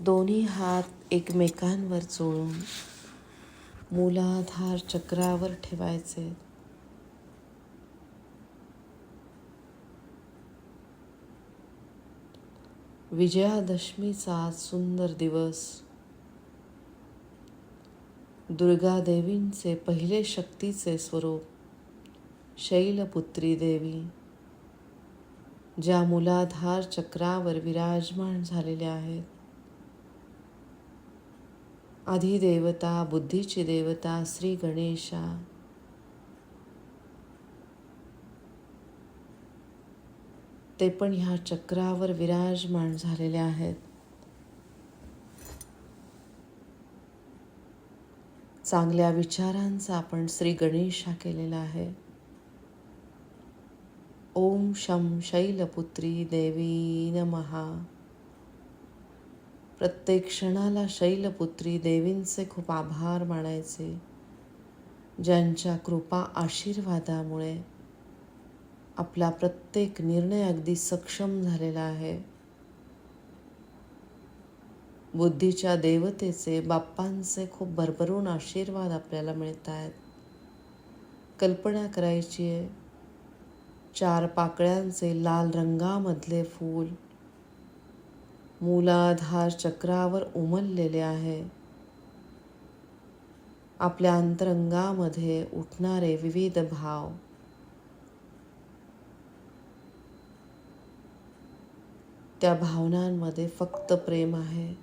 दोन्ही हात एकमेकांवर चोळून मूलाधार चक्रावर ठेवायचे. विजयादशमीचा सुंदर दिवस. दुर्गादेवींचे पहिले शक्तीचे स्वरूप शैलपुत्री देवी ज्या मुलाधार चक्रावर विराजमान झालेल्या आहेत. अधिदेवता बुद्धीची देवता श्री गणेशा. ते पण ह्या चक्रावर विराजमान झालेले आहेत. चांगल्या विचारांचा आपण श्री गणेशा केलेला आहे. ओम शम शैलपुत्री देवी नमहा प्रत्येक क्षणाला शैलपुत्री देवींचे खूप आभार मानायचे ज्यांच्या कृपा आशीर्वादामुळे आपला प्रत्येक निर्णय अगदी सक्षम झालेला आहे. बुद्धीच्या देवतेचे बाप्पांचे खूप भरभरून आशीर्वाद आपल्याला मिळत आहेत. कल्पना करायची आहे चार पाकळ्यांचे लाल रंगामधले फूल मूलाधार चक्रावर उमललेले आहे. आपल्या अंतरंगामध्ये उठणारे विविध भाव. त्या भावनांमध्ये फक्त प्रेम आहे.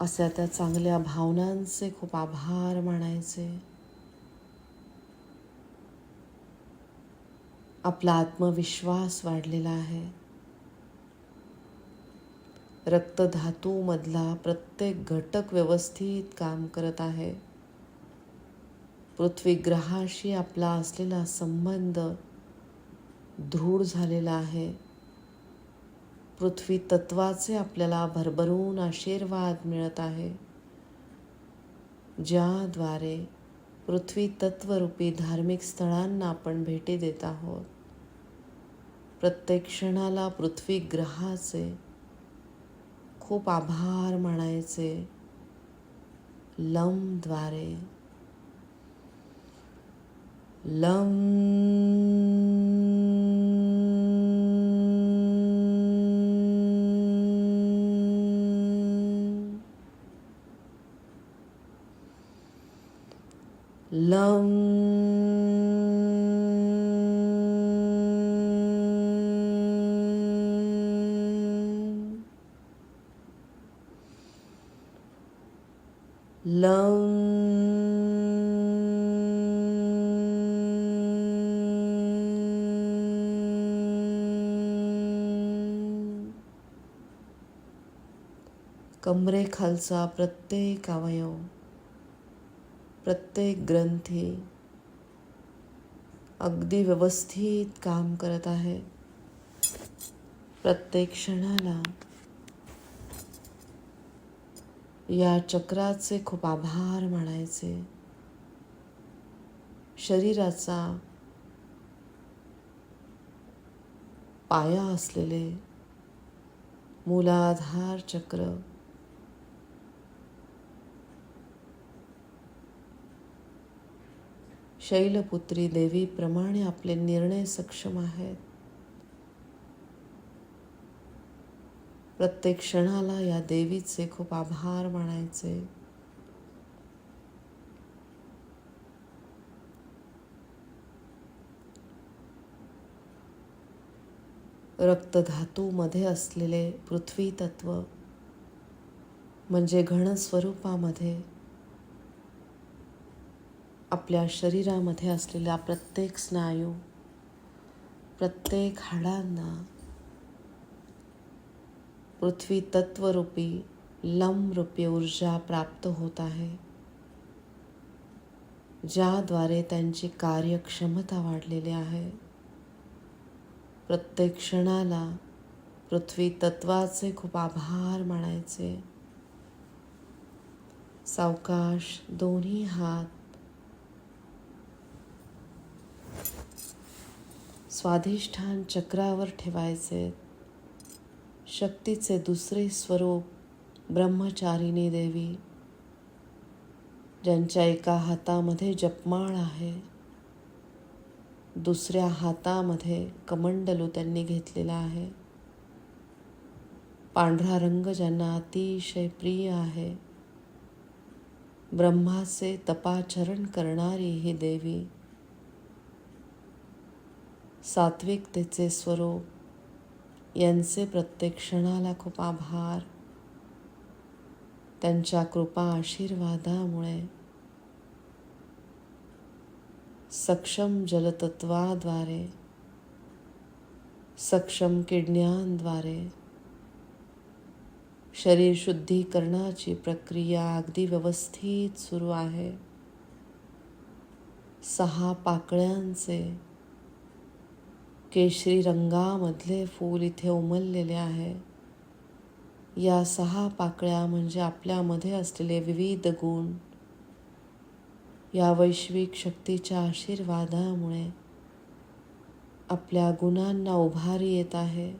अशा त्या चांगल्या भावनांचे खूप आभार मानायचे. आपला आत्मविश्वास वाढलेला आहे. रक्तधातूमधला प्रत्येक घटक व्यवस्थित काम करत आहे. पृथ्वी ग्रहाशी आपला असलेला संबंध दृढ झालेला आहे. पृथ्वी तत्वाचे आपल्याला भरभरून आशीर्वाद मिळत आहे. ज्याद्वारे पृथ्वी तत्वरूपी धार्मिक स्थळांना आपण भेटी देत आहोत. प्रत्येक क्षणाला पृथ्वी ग्रहाचे खूप आभार म्हणायचे. लमद्वारे लम लम. लम. कमरेखालचा प्रत्येक अवयव प्रत्येक ग्रंथी अगदी व्यवस्थित काम करत आहे. प्रत्येक क्षणाला या चक्राचे खूप आभार मानायचे. शरीराचा पाया असलेले मूलाधार चक्र शैलपुत्री देवीप्रमाणे आपले निर्णय सक्षम आहेत. प्रत्येक क्षणाला या देवीचे खूप आभार मानायचे. रक्तधातूमध्ये असलेले पृथ्वी तत्व म्हणजे घनस्वरूपामध्ये आपल्या शरीरामध्ये असलेल्या प्रत्येक स्नायू प्रत्येक हाडांना पृथ्वी तत्वरूपी लमरूपी ऊर्जा प्राप्त होत आहे ज्याद्वारे त्यांची कार्यक्षमता वाढलेली आहे. प्रत्येक क्षणाला पृथ्वी तत्वाचे खूप आभार मानायचे. सावकाश दोन्ही हात स्वाधिष्ठान चक्रावर ठेवायचे. शक्तीचे दुसरे स्वरूप ब्रह्मचारिणी देवी ज्यांच्या एका हातामध्ये जपमाळ आहे. दुसऱ्या हातामध्ये कमंडलू त्यांनी घेतलेला आहे. पांढरा रंग ज्यांना अतिशय प्रिय आहे. ब्रह्माचे तपाचरण करणारी ही देवी सात्विकतेचे स्वरूप. यांचे प्रत्येक क्षणाला खूप आभार. त्यांच्या कृपा आशीर्वादामुळे. सक्षम जलतत्वाद्वारे. सक्षम किडण्यांद्वारे. शरीर शुद्धीकरणाची प्रक्रिया अगदी व्यवस्थित सुरू आहे. सहा पाकळ्यांचे केशरी रंगामधले फूल इथे उमललेले आहे. या सहा पाकळ्या म्हणजे आपल्यामध्ये असलेले विविध गुण. या वैश्विक शक्तीच्या आशीर्वादामुळे आपल्या गुणांना उभारी येत आहे.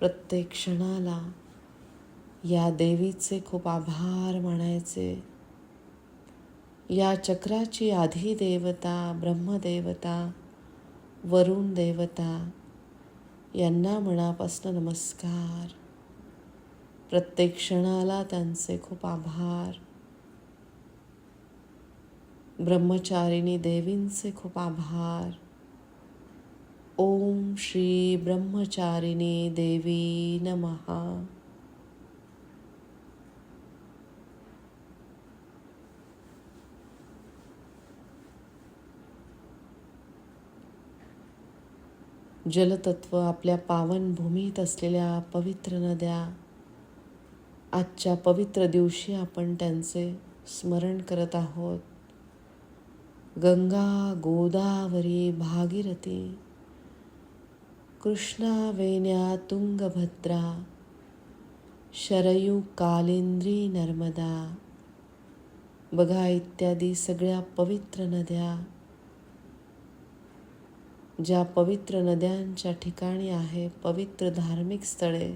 प्रत्येक क्षणाला या देवीचे खूप आभार मानायचे. या चक्राची आधी देवता, ब्रह्मदेवता, वरुण देवता, यांना मनापासून नमस्कार. प्रत्येक क्षणाला त्यांचे खूप आभार. ब्रह्मचारिणी देवींचे खूप आभार. ओम श्री ब्रह्मचारिणी देवी नमहा. जलतत्व आपल्या पावनभूमीत असलेल्या पवित्र नद्या आजच्या पवित्र दिवशी आपण त्यांचे स्मरण करत आहोत. गंगा गोदावरी भागीरथी कृष्णा वेण्या तुंगभद्रा शरयू कालिंद्री नर्मदा. बघा इत्यादी सगळ्या पवित्र नद्या ज्या पवित्र नद्यांच्या ठिकाणी आहे पवित्र धार्मिक स्थळे.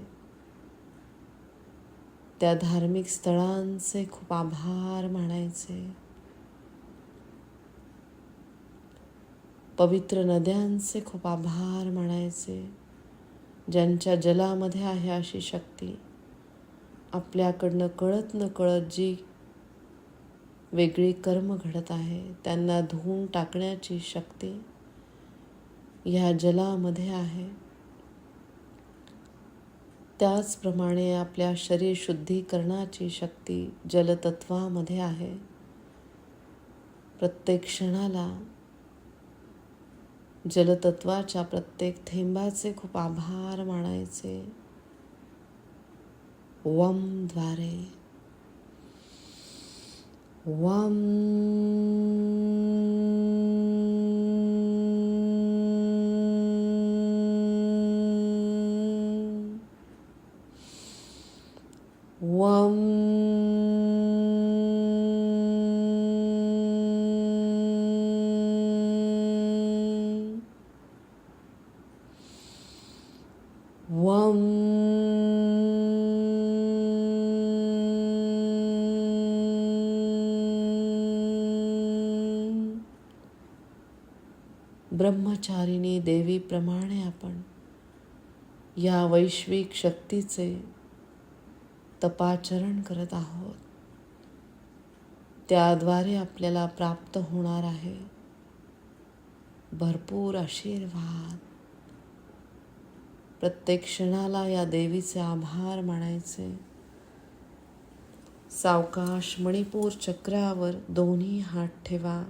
त्या धार्मिक स्थळांचे खूप आभार मानायचे. पवित्र नद्यांचे खूप आभार मानायचे. ज्यांच्या जलामध्ये आहे अशी शक्ती. आपल्याकडनं कळत न कळत जी वेगळी कर्म घडत आहे त्यांना धुवून टाकण्याची शक्ती. ह्या जलामध्ये आहे. त्याचप्रमाणे आपल्या शरीर शुद्धीकरणाची शक्ती जलतत्वामध्ये आहे. प्रत्येक क्षणाला जलतत्वाच्या प्रत्येक थेंबाचे खूप आभार मानायचे. वमद्वारे वम ब्रह्मचारिणी देवीप्रमाणे आपण या वैश्विक शक्तीचे तपाचरण करत आहोत. त्याद्वारे आपल्याला प्राप्त होणार आहे भरपूर आशीर्वाद. प्रत्येक क्षणाला या देवीचे आभार मानायचे. सावकाश मणिपूर चक्रावर दोन्ही हात ठेवा.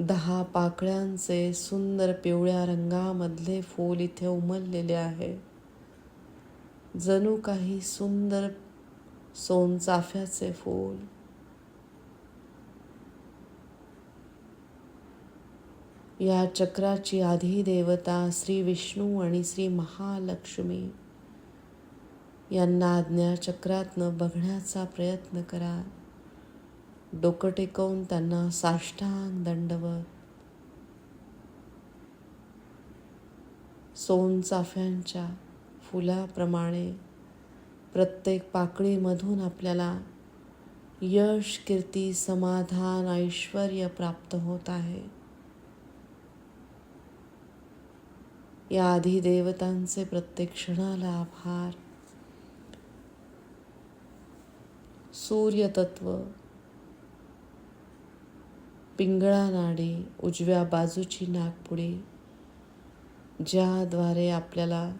दहा पाकळ्यांचे सुंदर पिवळ्या रंगामधले फूल इथे उमललेले आहे. जणू काही सुंदर सोनचाफ्याचे फूल. या चक्राची आधी देवता श्री विष्णू आणि श्री महालक्ष्मी. यांना आज्ञाचक्रातनं बघण्याचा प्रयत्न करा. डोकं टेकवून त्यांना साष्टांग दंडवत. सोनचाफ्यांच्या फुलाप्रमाणे प्रत्येक पाकळीमधून आपल्याला यश कीर्ती समाधान ऐश्वर प्राप्त होत आहे. या आधी देवतांचे प्रत्येक क्षणाला आभार. सूर्यतत्व पिंगळा नाडी उजव्या बाजूची नागपुडी ज्याद्वारे आपल्याला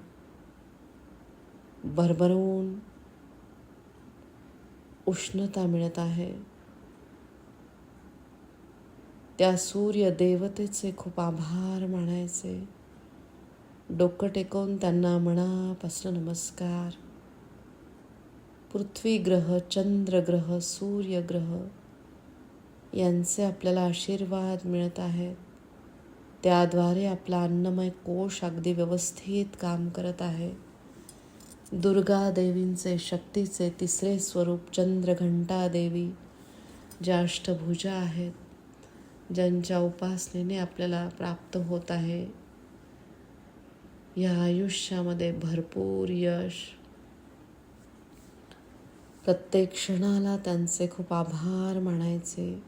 भरभरून उष्णता मिळत आहे. त्या सूर्य देवतेचे खूप आभार मानायचे. डोकं टेकवून त्यांना मनापासून नमस्कार. पृथ्वी ग्रह चंद्रग्रह सूर्यग्रह यांचे आपल्याला आशीर्वाद मिळत आहेत. त्याद्वारे आपला अन्नमय कोश अगदी व्यवस्थित काम करत आहे. दुर्गा देवींचे शक्तीचे तिसरे स्वरूप चंद्रघंटा देवी ज्या अष्टभुजा आहेत ज्यांच्या उपासनेने आपल्याला प्राप्त होत आहे. या आयुष्यामध्ये भरपूर यश. प्रत्येक क्षणाला त्यांचे खूप आभार मानायचे.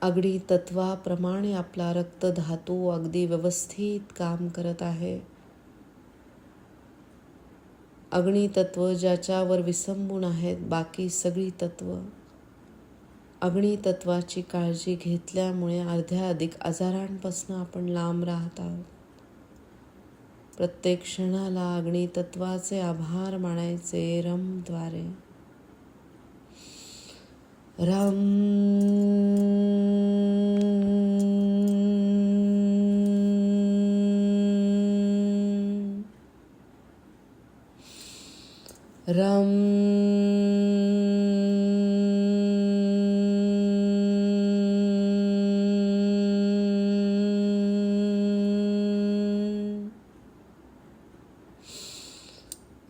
अगदी तत्वाप्रमाणे आपला रक्तधातू अगदी व्यवस्थित काम करत आहे. अग्नितत्व ज्याच्यावर विसंबून आहेत बाकी सगळी तत्व. अग्नितत्वाची काळजी घेतल्यामुळे अर्ध्या अधिक आजारांपासून आपण लांब राहत आहोत. प्रत्येक क्षणाला अग्नितत्वाचे आभार मानायचे रमद्वारे रम रम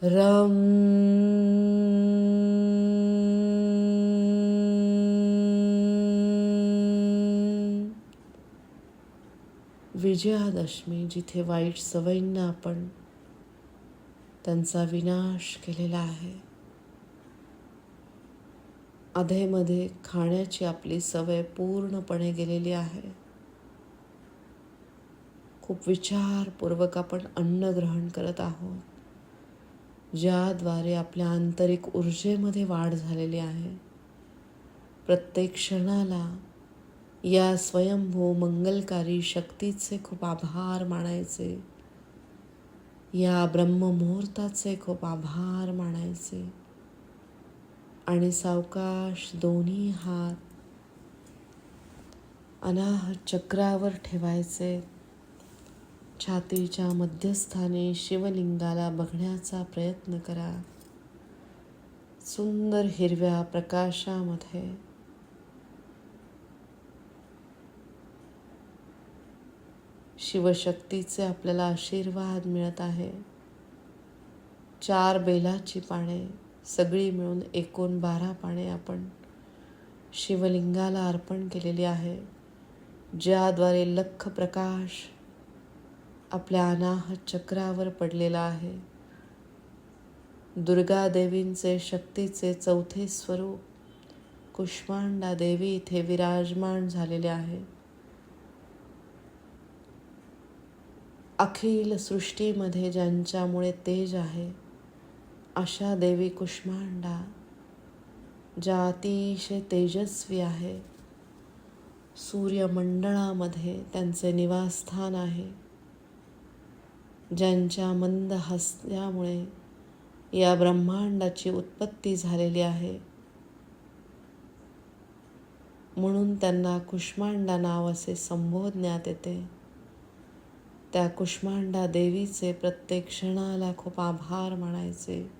रम विजयादशमी जिथे वाईट सवयींना आपण त्यांचा विनाश केलेला आहे. अधेमध्ये खाण्याची आपली सवय पूर्णपणे गेलेली आहे. खूप विचारपूर्वक आपण अन्न ग्रहण करत आहोत ज्याद्वारे आपल्या आंतरिक ऊर्जेमध्ये वाढ झालेली आहे. प्रत्येक क्षणाला या स्वयंभू मंगलकारी शक्तीचे खूप आभार मानायचे. या ब्रह्ममुहूर्ताचे खूप आभार मानायचे. आणि सावकाश दोन्ही हात अनाहत चक्रावर ठेवायचे. छातीच्या मध्यस्थानी शिवलिंगाला बघण्याचा प्रयत्न करा. सुंदर हिरव्या प्रकाशामध्ये शिवशक्तीचे आपल्याला आशीर्वाद मिळत आहे. चार बेलाची पाने सगळी मिळून एकूण बारा पाने आपण शिवलिंगाला अर्पण केलेली आहे ज्याद्वारे लख प्रकाश आपल्या अनाहत चक्रावर पडलेला आहे. दुर्गा देवींचे शक्तीचे चौथे स्वरूप कुष्मांडा देवी इथे विराजमान झालेले आहे. अखिल सृष्टीमध्ये ज्यांच्यामुळे तेज आहे अशा देवी कुष्मांडा ज्या अतिशय तेजस्वी आहे. सूर्यमंडळामध्ये त्यांचे निवासस्थान आहे. ज्यांच्या मंद हसल्यामुळे या ब्रह्मांडाची उत्पत्ती झालेली आहे. म्हणून त्यांना कुष्मांडा नाव असे संबोधण्यात येते. त्या कुष्मांडा देवीचे प्रत्येक क्षणाला खूप आभार मानायचे.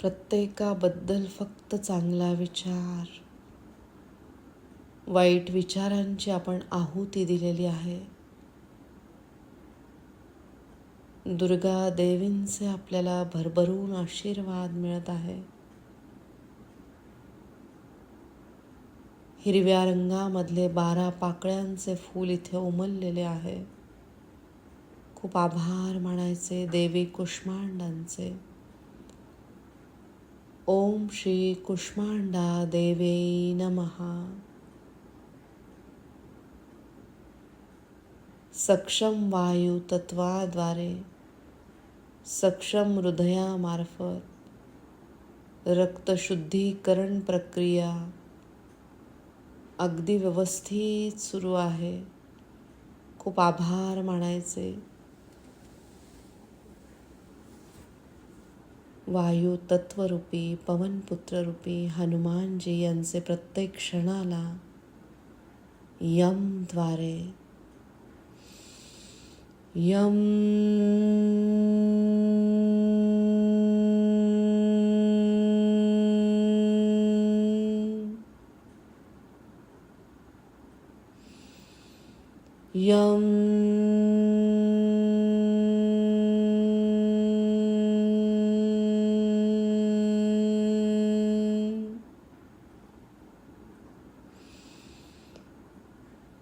प्रत्येकाबद्दल फक्त चांगला विचार. वाईट विचारांची आपण आहुती दिलेली आहे. दुर्गा देवींचे आपल्याला भरभरून आशीर्वाद मिळत आहे. हिरव्या रंगामधले बारा पाकळ्यांचे फूल इथे उमललेले आहे. खूप आभार मानायचे देवी कुष्मांडांचे. ओम श्री कुष्मांडा देवे नमहा सक्षम वायू तत्वाद्वारे सक्षम हृदयामार्फत रक्तशुद्धीकरण प्रक्रिया अगदी व्यवस्थित सुरू आहे. खूप आभार मानायचे. वायू तत्वरूपी पवनपुत्ररूपी हनुमानजी यांचे प्रत्येक क्षणाला यमद्वारे यम यम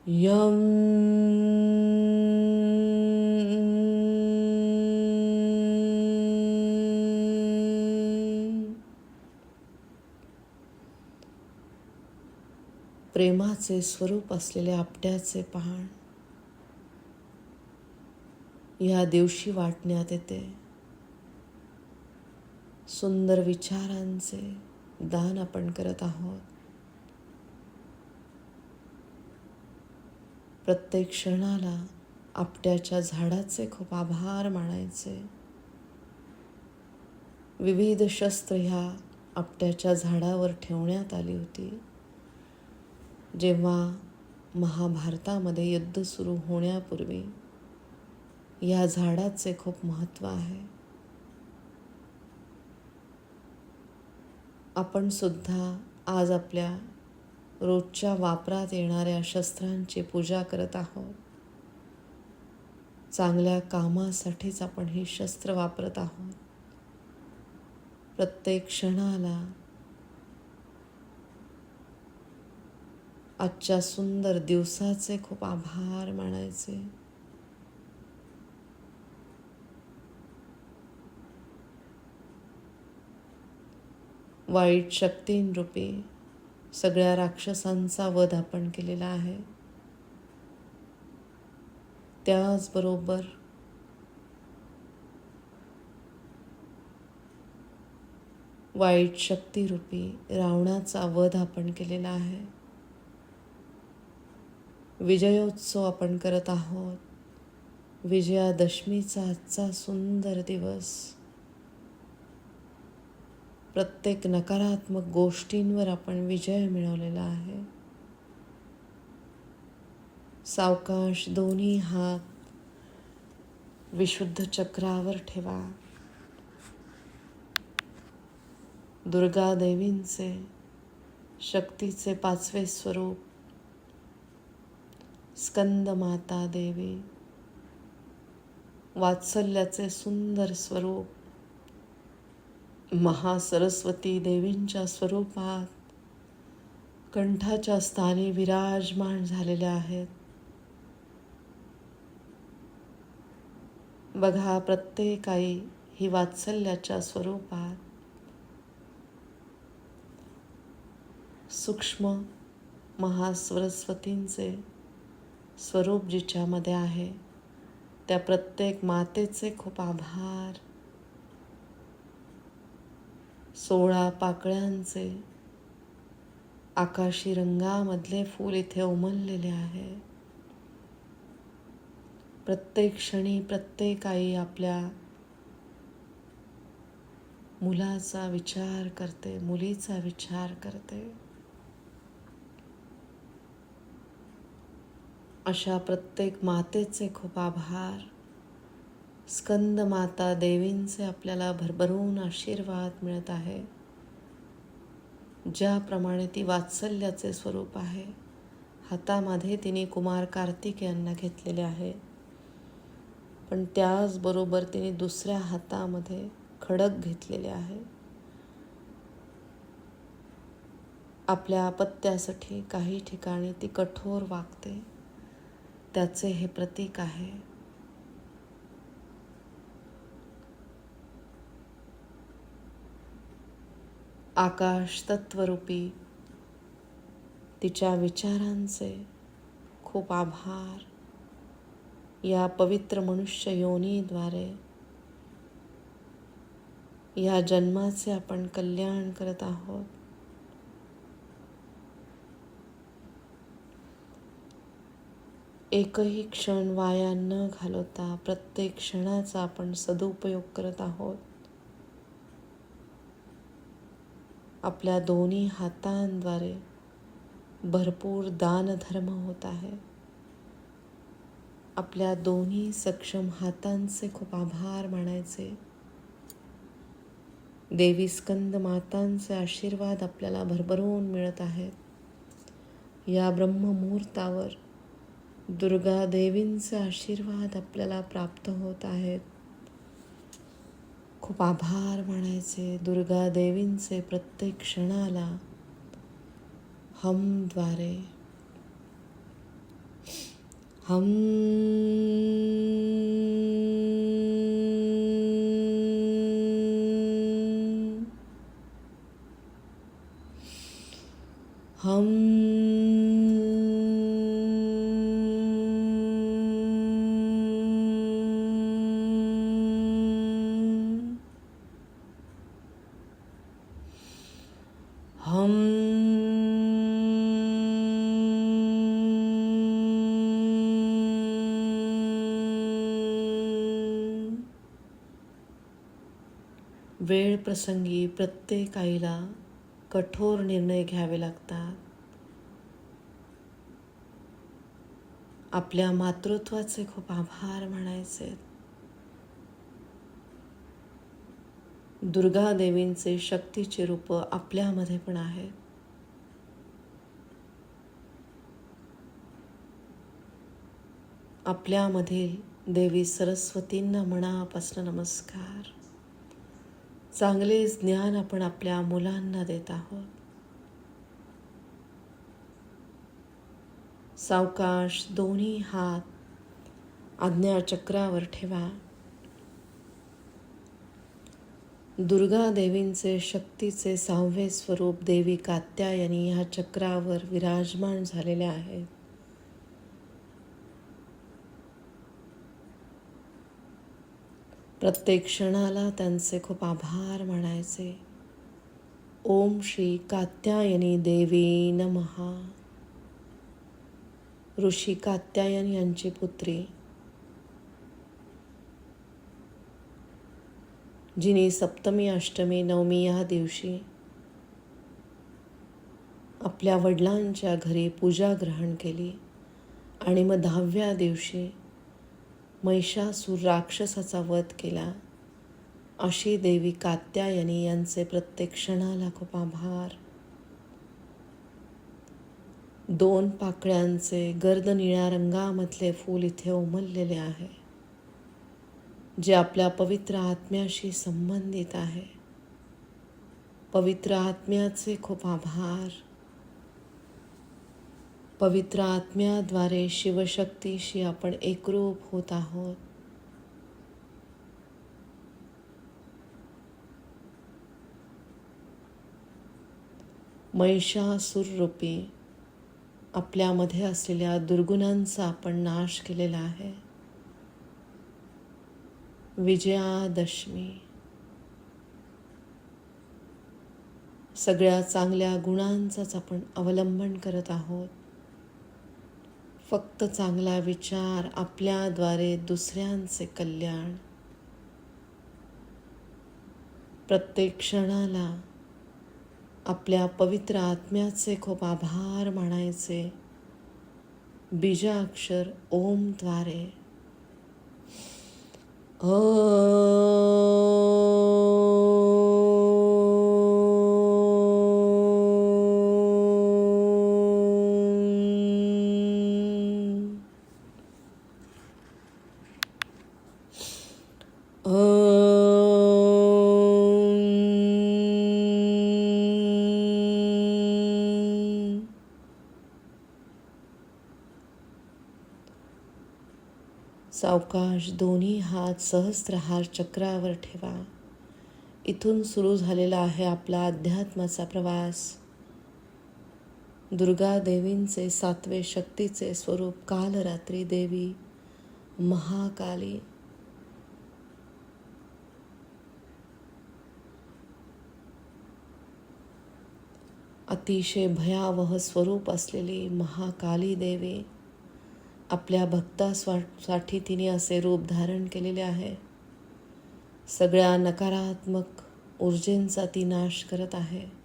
यम प्रेमाचे स्वरूप असलेले आपट्याचे पहाण. ह्या दिवशी वाटण्यात येते. सुंदर विचारांचे दान आपण करत आहोत. प्रत्येक क्षणाला आपट्याच्या झाडाचे खूप आभार मानायचे. विविध शस्त्र ह्या आपट्याच्या झाडावर ठेवण्यात आली होती. जेव्हा महाभारतामध्ये युद्ध सुरू होण्यापूर्वी या झाडाचे खूप महत्त्व आहे. आपण सुद्धा आज आपल्या रोजच्या वापरात येणाऱ्या शस्त्रांची पूजा करत आहोत. चांगल्या कामासाठीच आपण ही शस्त्र वापरत आहोत. प्रत्येक क्षणाला आजच्या सुंदर दिवसाचे खूप आभार मानायचे. वाईट शक्तींरूपी सगळ्या राक्षसांचा वध आपण केलेला आहे. त्याचबरोबर वाईट शक्तीरूपी रावणाचा वध आपण केलेला आहे. विजयोत्सव आपण करत आहोत. विजयादशमीचा आजचा सुंदर दिवस. प्रत्येक नकारात्मक गोष्टींवर आपण विजय मिळवलेला आहे. सावकाश दोन्ही हात विशुद्ध चक्रावर ठेवा. दुर्गा देवींचे शक्तीचे पाचवे स्वरूप स्कंद माता देवी वात्सल्याचे सुंदर स्वरूप महासरस्वती देवींच्या स्वरूपात कंठाच्या स्थानी विराजमान झालेल्या आहेत. बघा प्रत्येकाई ही वात्सल्याच्या स्वरूपात सूक्ष्म महासरस्वतींचे स्वरूप जिच्यामध्ये आहे त्या प्रत्येक मातेचे खूप आभार. सोळा पाकळ्यांचे आकाशी रंगामधले फूल इथे उमललेले आहे. प्रत्येक क्षणी प्रत्येक आई आपल्या मुलाचा विचार करते मुलीचा विचार करते. अशा प्रत्येक मातेचे खूप आभार. स्कंद माता देवींचे आपल्याला भरभरून आशीर्वाद मिळत आहे. ज्याप्रमाणे ती वात्सल्याचे स्वरूप आहे हातामध्ये तिने कुमार कार्तिक यांना घेतलेले आहे. पण त्याचबरोबर तिने दुसऱ्या हातामध्ये खडक घेतलेले आहे. आपल्या पत्त्यासाठी काही ठिकाणी ती कठोर वागते. त्याचे हे प्रतीक आहे. आकाश तत्वरूपी तिच्या विचारांचे खूप आभार. या पवित्र मनुष्य योनीद्वारे या जन्माचे आपण कल्याण करत आहोत. एकही क्षण वाया न घालवता प्रत्येक क्षणाचा आपण सदुपयोग करत आहोत. आपल्या दोन्ही हातांद्वारे भरपूर दानधर्म होत आहे. आपल्या दोन्ही सक्षम हातांचे खूप आभार मानायचे. देवी स्कंद मातांचे आशीर्वाद आपल्याला भरभरून मिळत आहेत. या ब्रह्ममुहूर्तावर दुर्गा देवींचे आशीर्वाद आपल्याला प्राप्त होत आहेत. खूप आभार मानायचे दुर्गा देवींचे प्रत्येक क्षणाला हमद्वारे हम हम वेळ प्रसंगी प्रत्येक आईला कठोर निर्णय घ्यावे लागतात. आपल्या मातृत्वाचे खूप आभार म्हणायचे. दुर्गा देवींचे शक्तीचे रूप आपल्यामध्ये पण आहेत आपल्यामधील देवी सरस्वतींना मनापासून नमस्कार. चांगले ज्ञान आपण आपल्या मुलांना देत आहोत. सावकाश दोन्ही हात आज्ञाचक्रावर ठेवा. दुर्गा देवींचे शक्तीचे सहावे स्वरूप देवी कात्यायनी ह्या चक्रावर विराजमान झालेले आहेत. प्रत्येक क्षणाला त्यांचे खूप आभार म्हणायचे. ओम श्री कात्यायनी देवी नमहा ऋषी कात्यायन यांची पुत्री. जिने सप्तमी अष्टमी नवमी या दिवशी आपल्या वडिलांच्या घरी पूजा ग्रहण केली आणि मग दहाव्या दिवशी महिषासूर राक्षसाचा वध केला. अशी देवी कात्यायनी यांचे प्रत्येक क्षणाला खूप आभार. दोन पाकळ्यांचे गर्द निळ्या रंगामधले फूल इथे उमललेले आहे जे आपल्या पवित्र आत्म्याशी संबंधित आहे. पवित्र आत्म्याचे खूप आभार. पवित्र आत्म्याद्वारे शिवशक्तीशी आपण एकरूप होत आहोत. महिषासूर रूपी आपल्यामध्ये असलेल्या दुर्गुणांचा आपण नाश केलेला आहे. विजयादशमी. सगळ्या चांगल्या गुणांचाच आपण अवलंबन करत आहोत. फक्त चांगला विचार आपल्याद्वारे दुसऱ्यांचे कल्याण. प्रत्येक क्षणाला आपल्या पवित्र आत्म्याचे खूप आभार मानायचे. बीजाक्षर ओमद्वारे ओ सावकाश दोन्ही हात सहस्त्रहार चक्रावर ठेवा. इथून सुरू झालेला आहे आपला अध्यात्माचा प्रवास. दुर्गा देवींचे सातवे शक्तीचे स्वरूप कालरात्री देवी महाकाली. अतिशय भयावह स्वरूप असलेली महाकाली देवी आपल्या भक्तासाठी तिने असे रूप धारण केलेले आहे. सगळ्या नकारात्मक ऊर्जेंचा ती नाश करत आहे.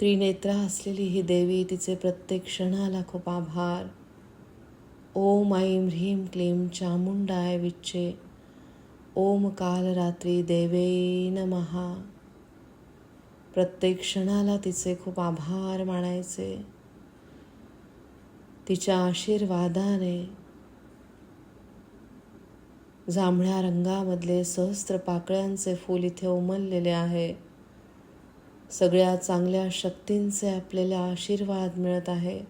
त्रिनेत्रा असलेली ही देवी तिचे प्रत्येक क्षणाला खूप आभार. ओम ऐं ह्रीं क्लीं चामुंडाय विच्चे. ओम काल रात्री देवे नमहा प्रत्येक क्षणाला तिचे खूप आभार मानायचे. तिच्या आशीर्वादाने जांभळ्या रंगामधले सहस्त्र पाकळ्यांचे फूल इथे उमललेले आहे. सगळ्या चांगल्या शक्तींचे आपल्याला आशीर्वाद मिळत आहे.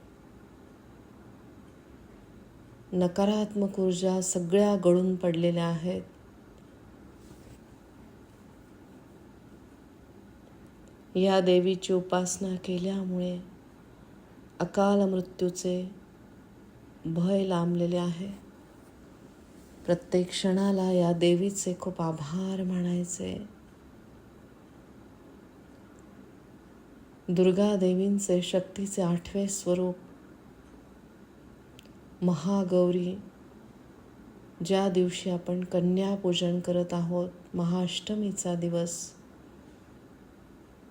नकारात्मक ऊर्जा सगळ्या गळून पडलेल्या आहेत. या देवीची उपासना केल्यामुळे अकाल मृत्यूचे भय लांबलेले आहे. प्रत्येक क्षणाला या देवीचे खूप आभार मानायचे. दुर्गा देवींचे शक्तीचे आठवे स्वरूप महागौरी ज्या दिवशी आपण कन्यापूजन करत आहोत महाअष्टमीचा दिवस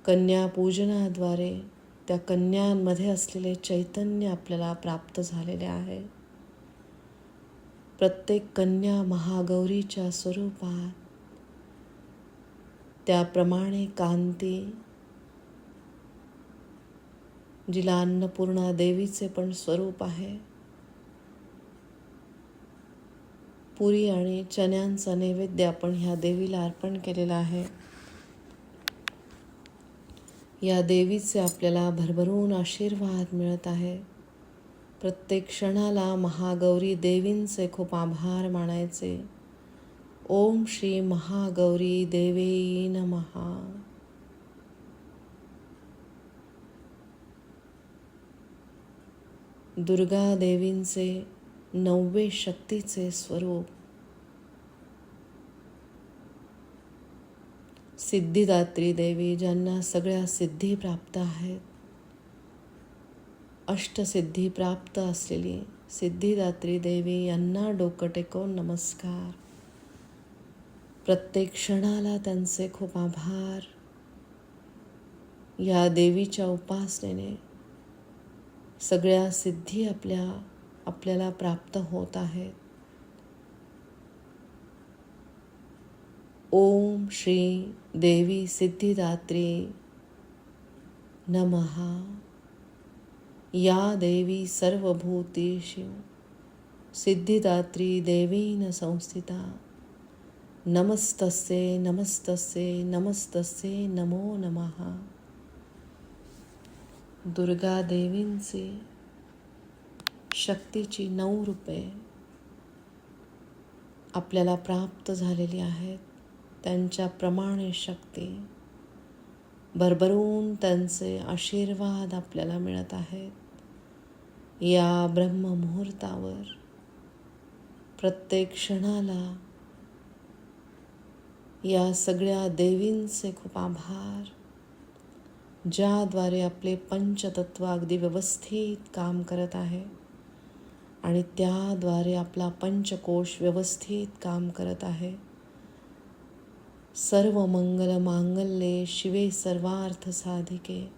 कन्या पूजनाद्वारे त्या कन्यांमध्ये असलेले चैतन्य आपल्याला प्राप्त झालेले आहे. प्रत्येक कन्या महागौरीच्या स्वरूपात त्याप्रमाणे कांती जिला अन्नपूर्णा देवीचे पण स्वरूप आहे. पुरी आणि चण्यांचा नैवेद्य आपण ह्या देवीला अर्पण केलेला आहे. या देवीचे आपल्याला भरभरून आशीर्वाद मिळत आहे. प्रत्येक क्षणाला महागौरी देवींचे खूप आभार मानायचे. ओम श्री महागौरी देवी नमहा. दुर्गा देवींचे नववे शक्तीचे स्वरूप सिद्धिदात्री देवी ज्यांना सगळ्या सिद्धी प्राप्त आहेत. अष्टसिद्धी प्राप्त असलेली सिद्धिदात्री देवी यांना डोकं टेकवून नमस्कार. प्रत्येक क्षणाला त्यांचे खूप आभार. या देवीच्या उपासनेने सगळ्या सिद्धी आपल्या आपल्याला प्राप्त होत आहेत. ओम श्री देवी सिद्धिदात्री नमहा या देवी सर्वभूतेषु सिद्धिदात्री देवीन संस्थिता। नमस्तस्ये नमस्तस्ये नमस्तस्ये नमो नमः। दुर्गा देवींचे शक्तीची नऊ रूपे आपल्याला प्राप्त झालेली आहेत. त्यांच्याप्रमाणे शक्ती. भरभरून त्यांचे आशीर्वाद आपल्याला मिळत आहेत. या ब्रह्ममुहूर्तावर प्रत्येक क्षणाला या सगळ्या देवींचे खूप आभार ज्याद्वारे आपले पंचतत्व अगदी व्यवस्थित काम करत आहे आणि त्याद्वारे आपला पंचकोश व्यवस्थित काम करत आहे. सर्व मंगल मांगल्ये शिवे सर्वार्थ साधिके.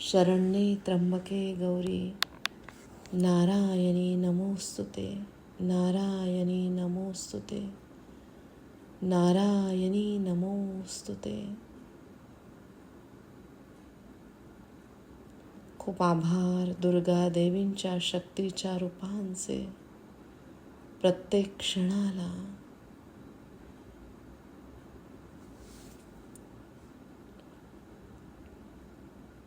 शरण्ये त्र्यंबके गौरी नारायणी नमोस्तुते नारायणी नमोस्तुते नारायणी नमोस्तुते. खूप आभार दुर्गा देवींच्या शक्तीच्या रूपांचे. प्रत्येक क्षणाला